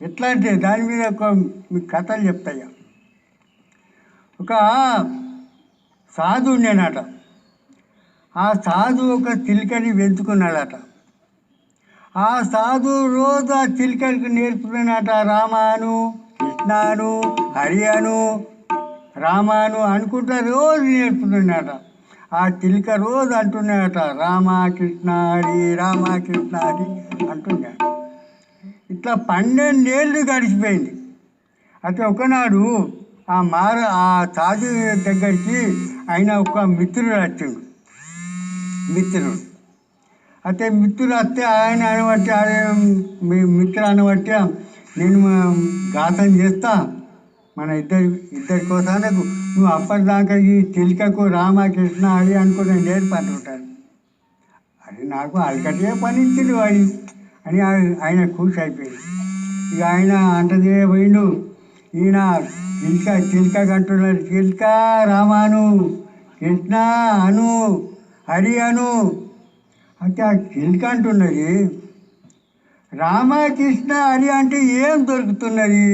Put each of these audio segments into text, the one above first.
ఎట్లా అంటే దాని మీద ఒక మీకు కథలు చెప్తాయా ఒక సాధు ఉండేనట ఆ సాధు ఒక చిలుకని పెంచుకున్నాడట ఆ సాధు రోజు ఆ చిలుకలకు నేర్పుతున్నాడట రామాను కృష్ణాను హరియను రామాను అనుకుంటా రోజు నేర్పుతున్నాడట. ఆ చిలుక రోజు అంటున్నాడట రామ కృష్ణ హరి రామ కృష్ణ హరి అంటున్నాడు. ఇట్లా పన్నెండేళ్ళు గడిచిపోయింది. అయితే ఒకనాడు ఆ మార ఆ తాజు దగ్గరికి ఆయన ఒక మిత్రుడు వచ్చిండు. మిత్రుడు. అయితే మిత్రుడు వస్తే ఆయన అనబట్టి అరే మీ మిత్రుడు అనబట్టి నేను ఘాతం చేస్తా. మన ఇద్దరి ఇద్దరి కోసానే నువ్వు అప్పటిదాకా ఈ చిలుకకు రామకృష్ణ అది అనుకుని ఉంటాను అది నాకు అలకటే పని ఇచ్చిండు వాడి. అని ఆయన- ఆయన ఖుషి అయిపోయింది. ఇక ఆయన అంటదే పోయిండు. ఈయన చిల్క చిల్క అంటున్నాడు చిల్క రామాను కృష్ణ అను హరి అను. అంటే ఆ చిల్క అంటున్నది రామకృష్ణ హరి అంటే ఏం దొరుకుతున్నది?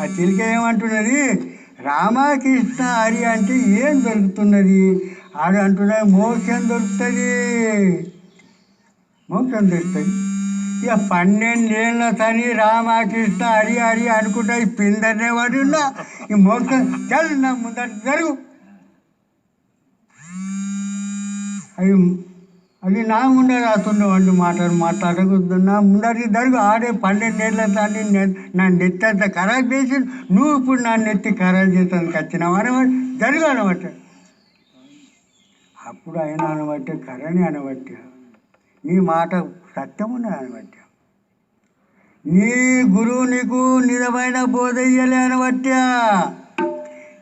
ఆ చిలుక ఏమంటున్నది రామకృష్ణ హరి అంటే ఏం దొరుకుతున్నది? ఆడు అంటున్నది మోక్షం దొరుకుతుంది. మోక్షం తెస్తాయి ఇక పన్నెండేళ్ళ తని రామకృష్ణ హరి హరి అనుకుంటా ఈ పిందనే వాడు ఉన్నా ఈ మోక్షం చల్ నా ముందర జరుగు. అవి అది నా ముందర రాస్తుండే వాళ్ళు మాట్లాడు మాట్లాడకూడదు. నా ముందరికి జరుగు. ఆడే పన్నెండేళ్ళ తాన్ని నా నెత్తి అంత ఖరాబ్ చేసి నువ్వు ఇప్పుడు నా నెత్తి ఖరాబ్ చేసానికి వచ్చినావు అనమాట జరుగు అనమాట అప్పుడు ఆయన అనబట్టే కరణి అనబట్టే. నీ మాట సత్యమున్నది బట్టి. నీ గురువు నీకు నిజమైన బోధ ఇయ్యలే అనబట్టా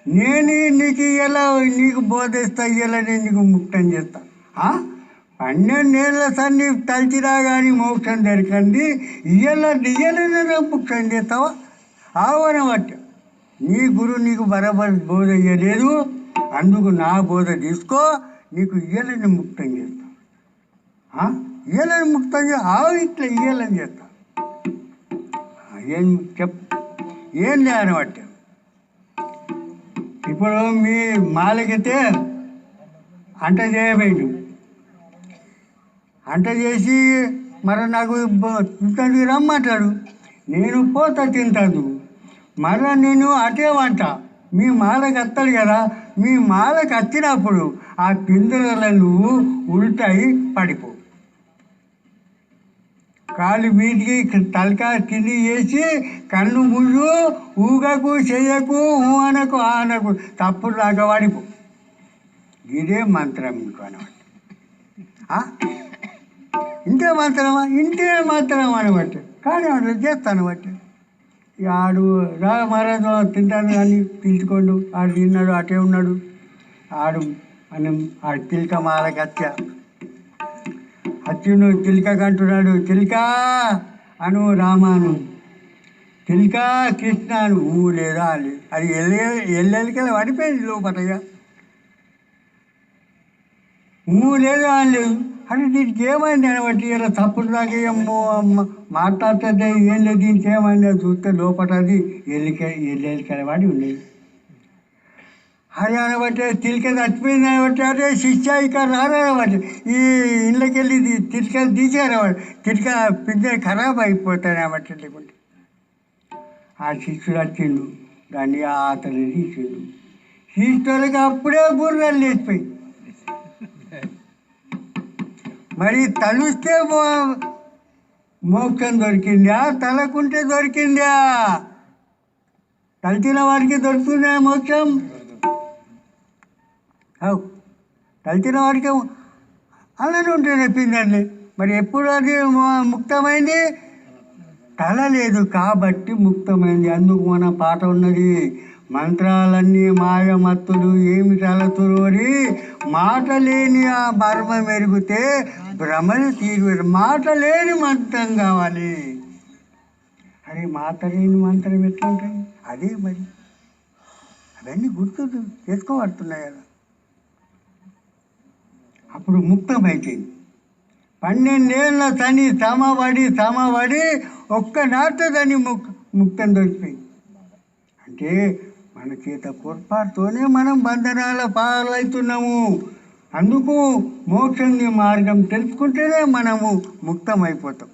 నేను నీకు ఎలా నీకు బోధిస్తా ఇయ్యాలని నీకు ముక్తం చేస్తా. ఆ? పన్నెండేళ్ళ సన్ని తలిచినా కానీ మోక్షం దొరికంది. ఇయ్యల ఇయ్యలేదా ముక్తం చేస్తావా? ఆవనబట్ట నీ గురువు నీకు బరాబర్ బోధ ఇయ్యలేదు అందుకు నా బోధ తీసుకో నీకు ఇయ్యలని ముక్తం చేస్తా. ఆ? ఇయ్యలని ముక్తం ఆవు ఇట్లా ఇయ్యలని చేస్తా ఏం చెప్ ఏం లేనబట్టే ఇప్పుడు మీ మాలకైతే అంట చేయబోయిండు. అంట చేసి మరి నాకు బ- తింటానికి రమ్మంటాడు. నేను పోతా తింటాను. మరలా నేను అటే వంట. మీ మాలకు వస్తాడు కదా. మీ మాలకు వచ్చినప్పుడు ఆ పిందెలలో నువ్వు ఉల్టాయి పడిపో. కాళ్ళు మీటికి తలకాయ కింది చేసి కన్ను ముళ్ళు ఊగకు చెయ్యకు ఊ అనకు ఆ అనకు తప్పుడు దాకా ఇదే మంత్రం ఇంకో అనమాట. ఇంతే మంత్రమా? ఇంతే మంత్రం అనమాట. కానీ వాడు చేస్తాను బట్టి ఆడు రా మహారాజు తింటాను కానీ పిలుచుకోండు. ఆడు తిన్నాడు అటే ఉన్నాడు. ఆడు మనం ఆడు పిల్క మాల హత్య అచ్చును చిలుక అంటున్నాడు అను రామాను. చిలుక కృష్ణ అను ఊ లేదా అని అది ఎల్లె ఎల్లెలికెళ్ళి పడిపోయింది లోపటగా ఊ లేదా అని అంటే దీనికి ఏమైంది? అనబట్టి ఇలా తప్పుడు దాకా ఏమో అమ్మ. మాట్లాడుతుంటే ఏం లేదు దీనికి ఏమైంది? చూస్తే లోపల అది ఎల్లిక ఎల్లెలికెళ్ళి పడి ఉండేది. హర్యానా పట్టే తిరిక చచ్చిపోయింది అనబట్టి అదే ఇక్కడ ఇక ఈ ఇళ్ళకి వెళ్ళి తిరిక తీసారనమాట తిరిక పింజ ఖరాబ్ అయిపోతాడు అనబట్టి లేకుంటే. ఆ శిష్యుడు వచ్చిండు దాన్ని అతను తీసిండు. శిష్యులకి అప్పుడే బుర్రలు లేచిపోయి. మరి తలుస్తే మోక్షం దొరికిందా? తలకుంటే దొరికిందా? తలిచిన వారికి దొరుకుతుందా మోక్షం? అవు తలిచిన వారికి అలానే ఉంటే పిందండి మరి ఎప్పుడు అది ముక్తమైంది? తల లేదు కాబట్టి ముక్తమైంది. అందుకు మన పాట ఉన్నది మంత్రాలన్నీ మాయమత్తులు ఏమి తలతురోరి మాట లేని ఆ మర్మం మెరిగితే భ్రమలు తీరు. మాట లేని మంత్రం కావాలి. అరే మాట లేని మంత్రం ఎట్లా ఉంటుంది అదే మరి. అవన్నీ గుర్తు చేసుకోబడుతున్నాయి కదా. అప్పుడు ముక్తం పన్నెండేళ్ళ తని తమబడి తమబడి ఒక్క దాన్ని దాని ముక్ ముక్తం దొరికిపోయింది. అంటే మన చేత పొరపాటుతోనే మనం బంధనాల పాలవుతున్నాము. అందుకు మోక్షం మార్గం తెలుసుకుంటేనే మనము ముక్తం అయిపోతాం